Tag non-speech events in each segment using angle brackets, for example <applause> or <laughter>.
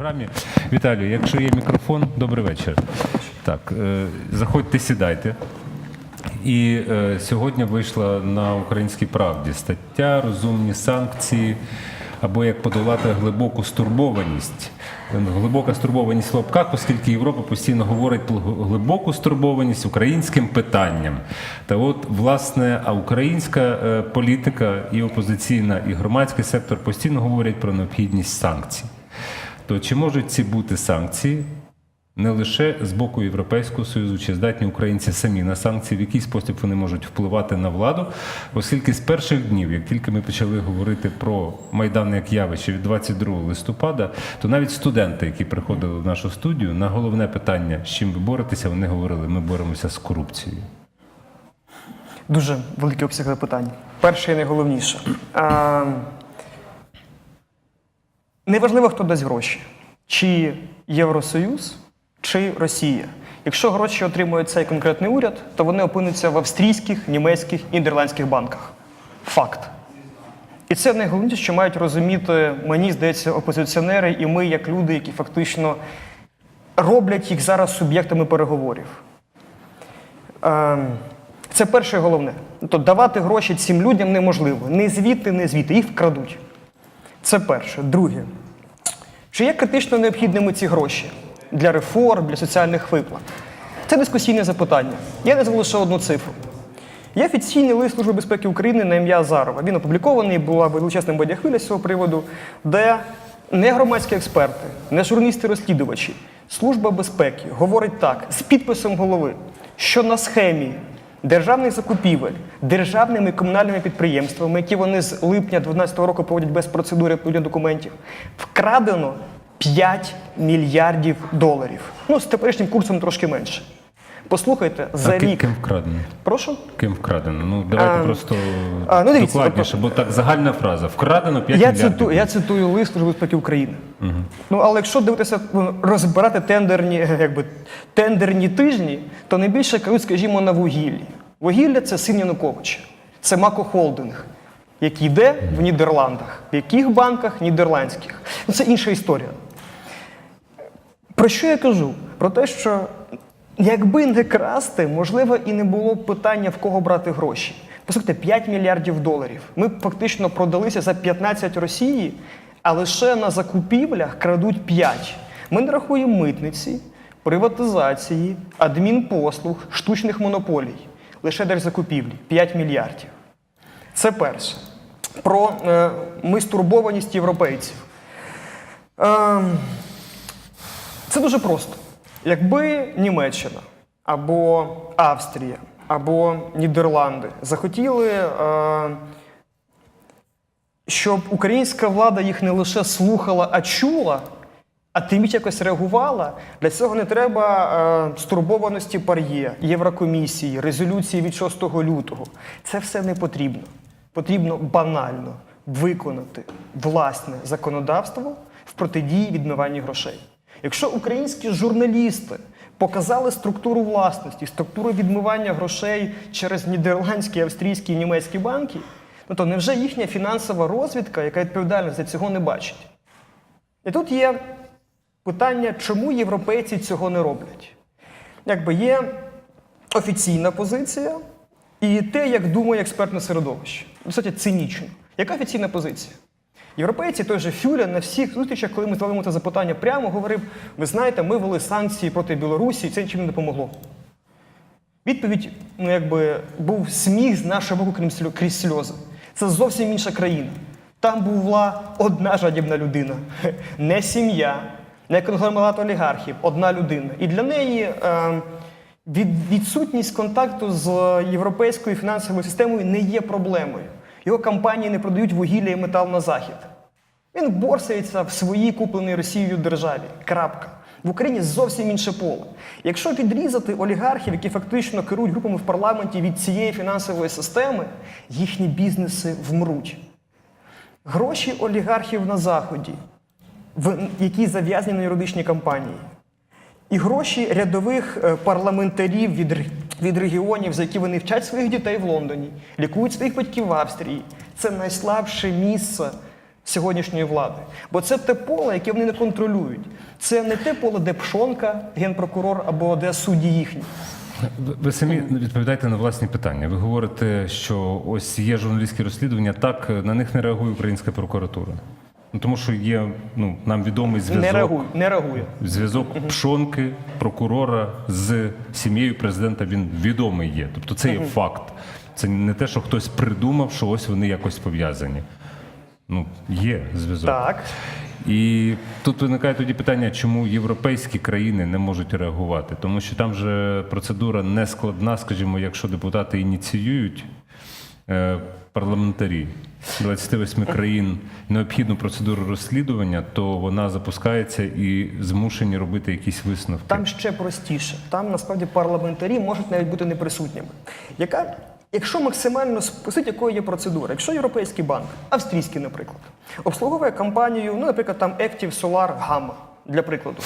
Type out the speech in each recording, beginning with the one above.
програмі. Віталію, якщо є мікрофон, добрий вечір. Так, е, заходьте, сідайте. І е, сьогодні вийшла на українській правді стаття Розумні санкції або як подолати глибоку стурбованість. Глибока стурбованість в лапках, оскільки Європа постійно говорить про глибоку стурбованість українським питанням. Та от, власне, а українська е, політика і опозиційна, і громадський сектор постійно говорять про необхідність санкцій. То чи можуть ці бути санкції? Не лише з боку Європейського Союзу, чи здатні українці самі на санкції, в який спосіб вони можуть впливати на владу, оскільки з перших днів, як тільки ми почали говорити про Майдан як явище від 22 листопада, то навіть студенти, які приходили в нашу студію, на головне питання, з чим ви боретеся, вони говорили, ми боремося з корупцією. Дуже великий обсяг запитань. Перше і найголовніше. Неважливо, хто дасть гроші, чи Євросоюз, чи Росія. Якщо гроші отримує цей конкретний уряд, то вони опинуться в австрійських, німецьких і нідерландських банках. Факт. І це найголовніше, що мають розуміти, мені здається, опозиціонери і ми, як люди, які фактично роблять їх зараз суб'єктами переговорів. Ем, Це перше і головне. Тобто давати гроші цим людям неможливо. Не звідти, не звідти. Їх вкрадуть. Це перше. Друге. Чи є критично необхідними ці гроші для реформ, для соціальних виплат? Це дискусійне запитання. Я назву лише одну цифру. Є офіційний лист Служби безпеки України на ім'я Азарова. Він опублікований, була величезна медіахвиля з цього приводу, де не громадські експерти, не журналісти-розслідувачі, Служба безпеки говорить так з підписом голови, що на схемі державних закупівель державними комунальними підприємствами, які вони з липня 2012 року проводять без процедури відповідних документів, вкрадено 5 мільярдів доларів. Ну, з теперішнім курсом трошки менше. Послухайте, за а рік. ким вкрадено? Прошу? Ким вкрадено? Ну давайте А, просто а, ну, дивіться, докладніше, бо так загальна фраза. Вкрадено 5 Я мільярдів. цитую, я цитую лист Служби безпеки України. Ну, але якщо дивитися, ну, розбирати тендерні, якби, тендерні тижні, то найбільше керують, скажімо, на вугіллі. Вугілля це син Януковича, це макохолдинг, який йде в Нідерландах. В яких банках? Нідерландських. Ну, це інша історія. Про що я кажу? Про те, що якби не красти, можливо, і не було б питання, в кого брати гроші. Послухайте, 5 мільярдів доларів. Ми фактично продалися за 15 Росії, а лише на закупівлях крадуть 5. Ми не рахуємо митниці, приватизації, адмінпослуг, штучних монополій. Лише держзакупівлі 5 мільярдів. Це перше. Про е, ми стурбованість європейців. Ем, це дуже просто. Якби Німеччина або Австрія, або Нідерланди захотіли, е, щоб українська влада їх не лише слухала, а чула, а тим якось реагувала, для цього не треба е, стурбованості пар'є, Єврокомісії, резолюції від 6 лютого. Це все не потрібно. Потрібно банально виконати власне законодавство в протидії відмиванню грошей. Якщо українські журналісти показали структуру власності, структуру відмивання грошей через нідерландські, австрійські і німецькі банки, ну то невже їхня фінансова розвідка, яка відповідальна за цього не бачить? І тут є питання, чому європейці цього не роблять? Якби є офіційна позиція і те, як думає експертне середовище. Достатньо цинічно. Яка офіційна позиція? Європейці, той же Фюля, на всіх зустрічах, коли ми йому це запитання прямо, говорив: ви знаєте, ми ввели санкції проти Білорусі, і це нічим не допомогло. Відповідь, ну якби був сміх з нашого боку крізь крізь сльози. Це зовсім інша країна. Там була одна жадібна людина, <laughs> не сім'я, не конгломерат олігархів, одна людина. І для неї е, від, відсутність контакту з європейською фінансовою системою не є проблемою. Його компанії не продають вугілля і метал на захід. Він борсається в своїй купленій Росією державі. Крапка. В Україні зовсім інше поле. Якщо відрізати олігархів, які фактично керують групами в парламенті від цієї фінансової системи, їхні бізнеси вмруть. Гроші олігархів на Заході, які зав'язані на юридичні компанії, і гроші рядових е, парламентарів від, від регіонів, за які вони вчать своїх дітей в Лондоні, лікують своїх батьків в Австрії. Це найслабше місце сьогоднішньої влади. Бо це те поле, яке вони не контролюють. Це не те поле, де Пшонка, генпрокурор або де судді їхні. Ви- самі відповідаєте на власні питання. Ви говорите, що ось є журналістські розслідування, так на них не реагує українська прокуратура. Ну тому що є ну нам відомий Не зв'язок. реагує, не реагує. Зв'язок пшонки, прокурора з сім'єю президента він відомий є. Тобто це є факт. Це не те, що хтось придумав, що ось вони якось пов'язані. Ну, є зв'язок. Так. І тут виникає тоді питання, чому європейські країни не можуть реагувати, тому що там же процедура не складна, скажімо, якщо депутати ініціюють парламентарі 28 країн необхідну процедуру розслідування, то вона запускається і змушені робити якісь висновки. Там ще простіше. Там насправді парламентарі можуть навіть бути неприсутніми. Яка, якщо максимально списить, якою є процедура, якщо європейський банк, австрійський, наприклад, обслуговує компанію, ну, наприклад, там Active Solar Gamma, для прикладу,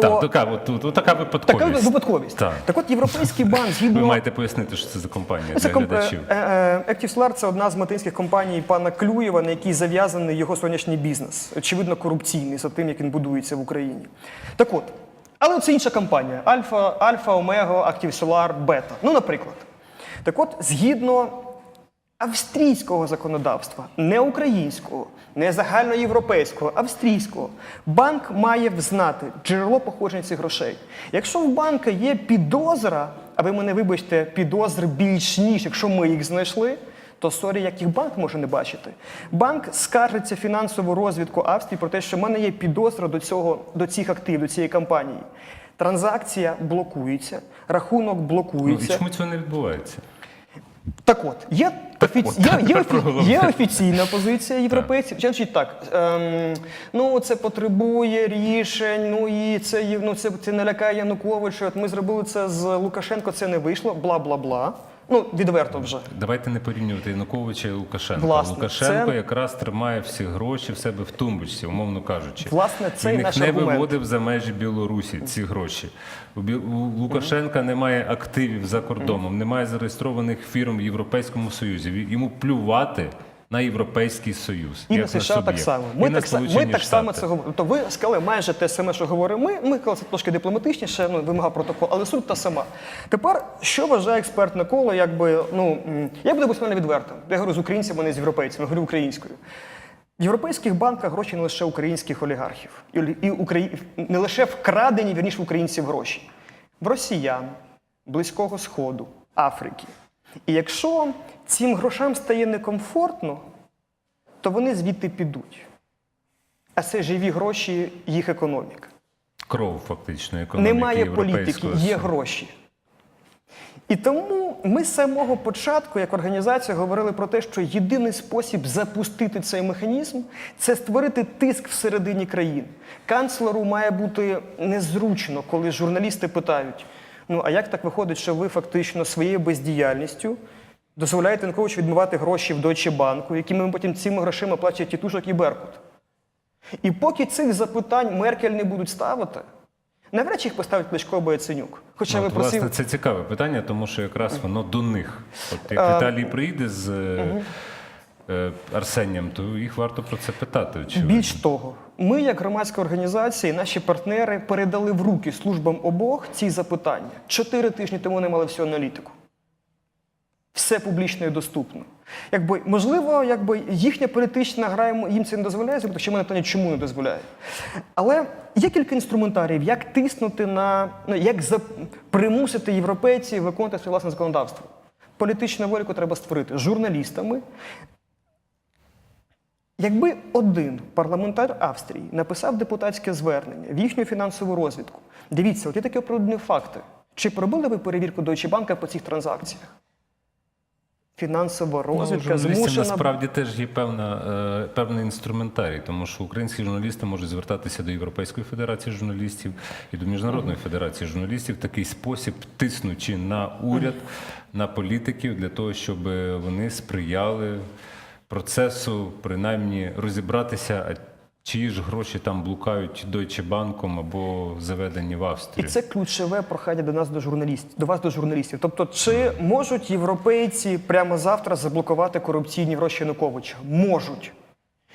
то Так, така, от, от, от така випадковість. така випадковість. Так. от європейський банк <laughs> згідно... Ви маєте пояснити, що це за компанія Це для комп... глядачів. е, е, Active Solar – це одна з материнських компаній пана Клюєва, на якій зав'язаний його сонячний бізнес. Очевидно, корупційний за тим, як він будується в Україні. Так от, але це інша компанія: Альфа, Альфа, Омега, Active Solar, Бета. Ну, наприклад. Так от, згідно австрійського законодавства, не українського, не загальноєвропейського, австрійського, банк має взнати джерело походження цих грошей. Якщо в банка є підозра, а ви мене вибачте, підозр більш ніж, якщо ми їх знайшли. То сорі, як їх банк може не бачити. Банк скаржиться фінансову розвідку Австрії про те, що в мене є підозра до цього до цих активів, до цієї компанії. Транзакція блокується, рахунок Ну, і чому цього не відбувається? Так от, є, офіці... от, є, <laughs> є, офі- є офіційна позиція європейців. Значить так, ем, ну це потребує рішень, ну і це, ну, це, це не лякає Януковича. От ми зробили це з Лукашенко, це не вийшло, бла-бла-бла. Ну, відверто вже. Давайте не порівнювати Януковича і Лукашенка. Власне, Лукашенко це- якраз тримає всі гроші в себе в тумбочці, умовно кажучи. Власне, це Він їх не аргумент. виводив за межі Білорусі ці гроші. У Лукашенка mm -hmm. немає активів за кордоном, немає зареєстрованих фірм в Європейському Союзі. Йому плювати на Європейський Союз. І на США суб'єкт. так само. Ми на так, ми так само це говоримо. Тобто ви сказали майже те саме, що говоримо ми. Ми сказали це трошки дипломатичніше, ну, вимагав протокол, але суть та сама. Тепер, що вважає експертне коло, якби, ну, я буду максимально відвертим. Я говорю з українцями, а не з європейцями, я говорю українською. В європейських банках гроші не лише українських олігархів, і, і Украї... не лише вкрадені, вірніше, в українців гроші. В росіян, Близького Сходу, Африки. І якщо цим грошам стає некомфортно, то вони звідти підуть. А це живі гроші їх економіки. Кров фактично економіки Немає політики, є гроші. І тому ми з самого початку, як організація, говорили про те, що єдиний спосіб запустити цей механізм це створити тиск всередині країн. Канцлеру має бути незручно, коли журналісти питають: ну а як так виходить, що ви фактично своєю бездіяльністю дозволяєте Януковичу відмивати гроші в Deutsche Банку, якими потім цими грошима платять тітушок і Беркут? І поки цих запитань Меркель не будуть ставити, навряд чи їх поставить Кличко або Яценюк. Хоча Ну, ви от, просив... власне, це цікаве питання, тому що якраз воно до них. От як Віталій приїде з е, е, Арсенієм, то їх варто про це питати. Очевидно. Більш того, ми, як громадська організація, і наші партнери передали в руки службам обох ці запитання. Чотири тижні тому вони мали всю аналітику. Все публічно і доступно. Якби, можливо, якби їхня політична гра їм- це не дозволяє зробити, ще мене питання, чому не дозволяє. Але є кілька інструментаріїв, як тиснути на ну, як за, примусити європейців виконувати своє власне законодавство. Політичну воліку треба створити журналістами, Якби один парламентар Австрії написав депутатське звернення в їхню фінансову розвідку, дивіться, от є такі оприлюднені факти. Чи пробили ви перевірку Deutsche Bank по цих транзакціях? Фінансова Ну, розвідка журналістів змушена. насправді теж є певна, е, певний інструментарій, тому що українські журналісти можуть звертатися до Європейської федерації журналістів і до Міжнародної федерації журналістів в такий спосіб, тиснучи на уряд, на політиків для того, щоб вони сприяли процесу, принаймні розібратися, чиї ж гроші там блукають Deutsche Банком або заведені в І це ключове прохання до нас, до журналістів, до вас, до журналістів. Тобто, чи можуть європейці прямо завтра заблокувати корупційні гроші Януковича? Можуть.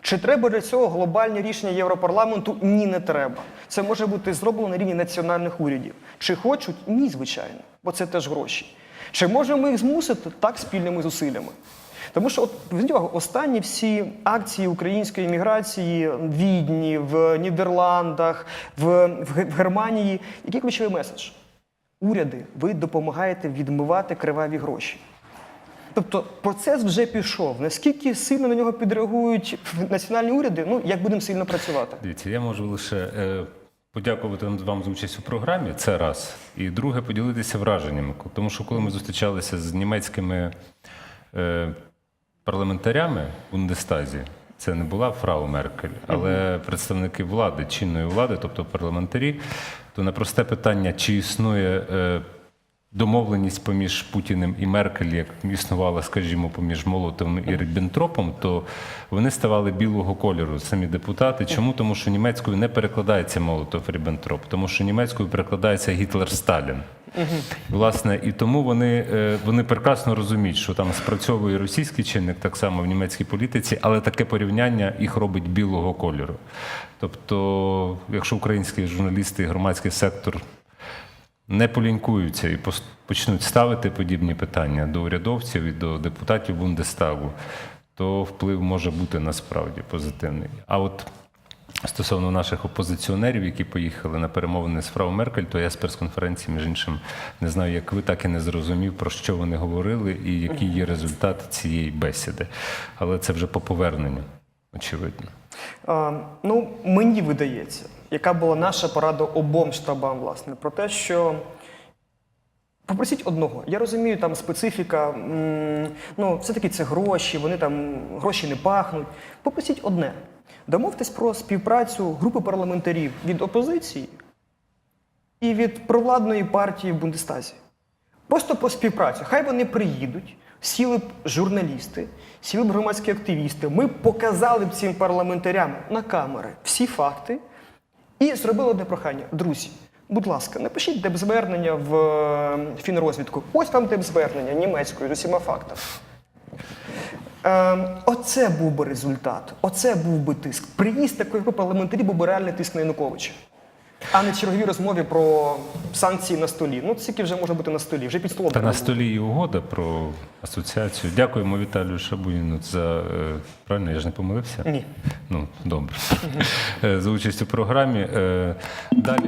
Чи треба для цього глобальні рішення Європарламенту? Ні, не треба. Це може бути зроблено на рівні національних урядів. Чи хочуть? Ні, звичайно, бо це теж гроші. Чи можемо їх змусити? Так, спільними зусиллями. Тому що, от зверніть увагу, останні всі акції української міграції в Відні, в Нідерландах, в, в Германії. Який ключовий меседж? Уряди, ви допомагаєте відмивати криваві гроші. Тобто процес вже пішов. Наскільки сильно на нього підреагують національні уряди, ну як будемо сильно працювати? Дивіться, я можу лише е, подякувати вам за участь у програмі. Це раз. І друге, поділитися враженнями. Тому що коли ми зустрічалися з німецькими е, парламентарями в Бундестазі, це не була фрау Меркель, але представники влади, чинної влади, тобто парламентарі, то на просте питання, чи існує. Домовленість поміж Путіним і Меркель, як існувала, скажімо, поміж Молотовим і Ріббентропом, то вони ставали білого кольору, самі депутати. Чому? Тому що німецькою не перекладається Молотов Ріббентроп, тому що німецькою перекладається Гітлер Сталін. Власне, і тому вони, е, вони прекрасно розуміють, що там спрацьовує російський чинник так само в німецькій політиці, але таке порівняння їх робить білого кольору. Тобто, якщо українські журналісти і громадський сектор не полінькуються і почнуть ставити подібні питання до урядовців і до депутатів Бундестагу, то вплив може бути насправді позитивний. А от стосовно наших опозиціонерів, які поїхали на перемовини з Фрау Меркель, то я з прес-конференції, між іншим, не знаю, як ви, так і не зрозумів, про що вони говорили і який є результат цієї бесіди. Але це вже по поверненню, очевидно. А, ну, мені видається, яка була наша порада обом штабам, власне, про те, що попросіть одного. Я розумію, там специфіка, ну, все-таки це гроші, вони там гроші не пахнуть. Попросіть одне. Домовтесь про співпрацю групи парламентарів від опозиції і від провладної партії в Бундестазі. Просто про співпрацю. Хай вони приїдуть, сіли б журналісти, сіли б громадські активісти. Ми показали б цим парламентарям на камери всі факти і зробили одне прохання. Друзі, будь ласка, напишіть депзвернення в е, фінрозвідку. Ось вам депзвернення німецькою з усіма фактами. Е, оце був би результат. Оце був би тиск. Приїзд такої групи парламентарів був би реальний тиск на Януковича. А не чергові розмові про санкції на столі. Ну, скільки вже може бути на столі, вже під столом. Та треба на столі і угода про асоціацію. Дякуємо Віталію Шабуніну за е, правильно, я ж не помилився? Ні. Ну, добре. Е, За участь у програмі. Е, Далі.